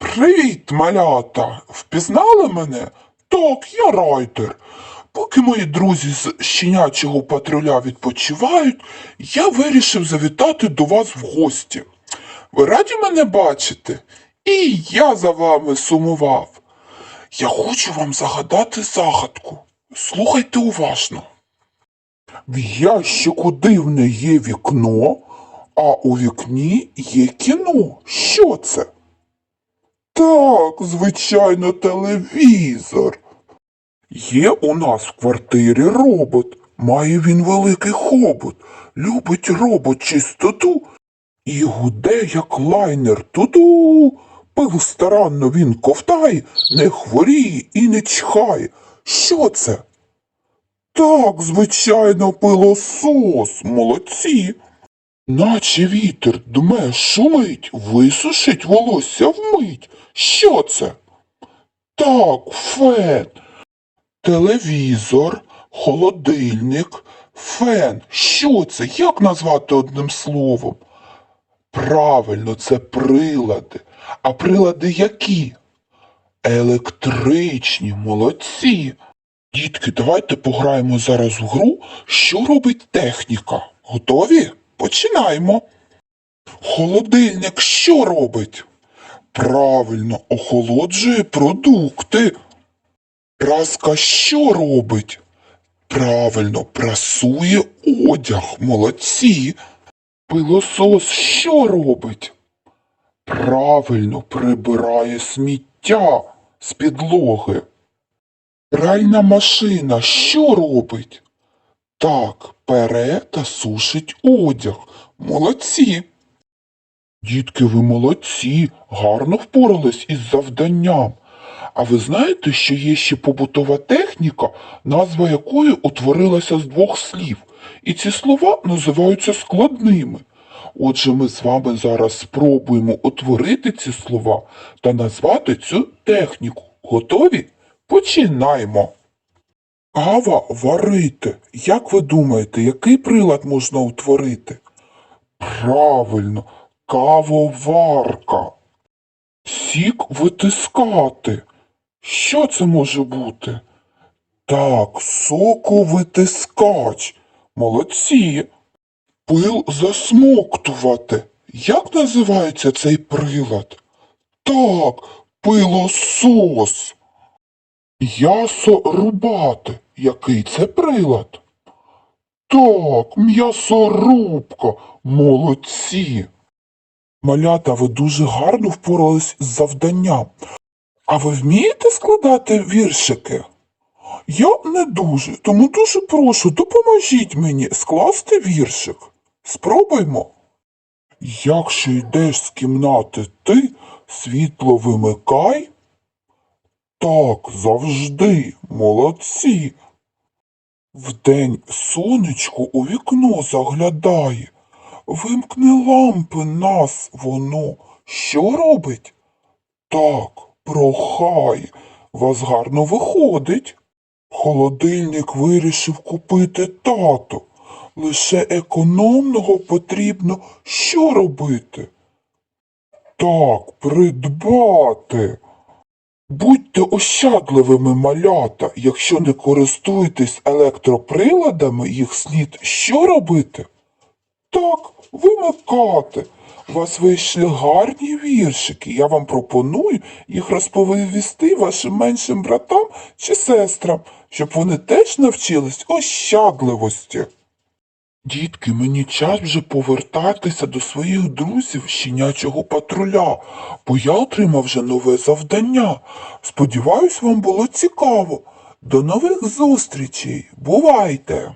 Привіт, малята! Впізнали мене? Так, я райтер. Поки мої друзі з щенячого патруля відпочивають, я вирішив завітати до вас в гості. Ви раді мене бачити? І я за вами сумував. Я хочу вам загадати загадку. Слухайте уважно. В ящику дивне є вікно, а у вікні є кіно. Що це? Так, звичайно, телевізор. Є у нас в квартирі робот. Має він великий хобот. Любить робот чистоту і гуде, як лайнер туду. Пил старанно він ковтає, не хворіє і не чхає. Що це? Так, звичайно, пилосос, молодці. Наче вітер дме шумить, висушить волосся вмить. Що це? Так, фен. Телевізор, холодильник, фен. Що це? Як назвати одним словом? Правильно, це прилади. А прилади які? Електричні, молодці. Дітки, давайте пограємо зараз в гру, що робить техніка. Готові? Починаємо. Холодильник що робить? Правильно, охолоджує продукти. Праска що робить? Правильно, прасує одяг. Молодці. Пилосос що робить? Правильно, прибирає сміття з підлоги. Пральна машина що робить? Так, пере та сушить одяг. Молодці. Дітки, ви молодці, гарно впорались із завданням. А ви знаєте, що є ще побутова техніка, назва якої утворилася з двох слів, і ці слова називаються складними. Отже, ми з вами зараз спробуємо утворити ці слова та назвати цю техніку. Готові? Починаємо. Кава варити. Як ви думаєте, який прилад можна утворити? Правильно, кавоварка. Сік витискати. Що це може бути? Так, соковитискач. Молодці. Пил засмоктувати. Як називається цей прилад? Так, пилосос. М'ясо рубати. Який це прилад? Так, м'ясорубка. Молодці. Малята, ви дуже гарно впорались з завданням. А ви вмієте складати віршики? Я не дуже, тому дуже прошу, допоможіть мені скласти віршик. Спробуймо. Якщо йдеш з кімнати ти, світло вимикай. Так, завжди, молодці. Вдень сонечко у вікно заглядає. Вимкни лампи нас воно. Що робить? Так, прохає. Вас гарно виходить. Холодильник вирішив купити тато. Лише економного потрібно що робити? Так, придбати. Будьте ощадливими малята, якщо не користуєтесь електроприладами, їх слід що робити? Так, вимикати. У вас вийшли гарні віршики. Я вам пропоную їх розповісти вашим меншим братам чи сестрам, щоб вони теж навчились ощадливості. Дітки, мені час вже повертатися до своїх друзів щенячого патруля, бо я отримав вже нове завдання. Сподіваюсь, вам було цікаво. До нових зустрічей. Бувайте!